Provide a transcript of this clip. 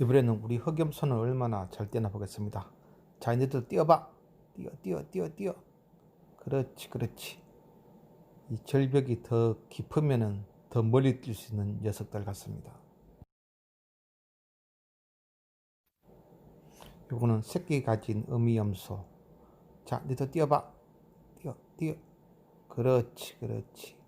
이번에는 우리 흑염소는 얼마나 잘 뛰나 보겠습니다. 자, 이제들 뛰어봐. 뛰어, 뛰어, 뛰어, 뛰어. 그렇지, 그렇지. 이 절벽이 더 깊으면은 더 멀리 뛸 수 있는 녀석들 같습니다. 요거는 새끼 가진 음이염소. 자, 니도 뛰어봐. 뛰어, 뛰어. 그렇지, 그렇지.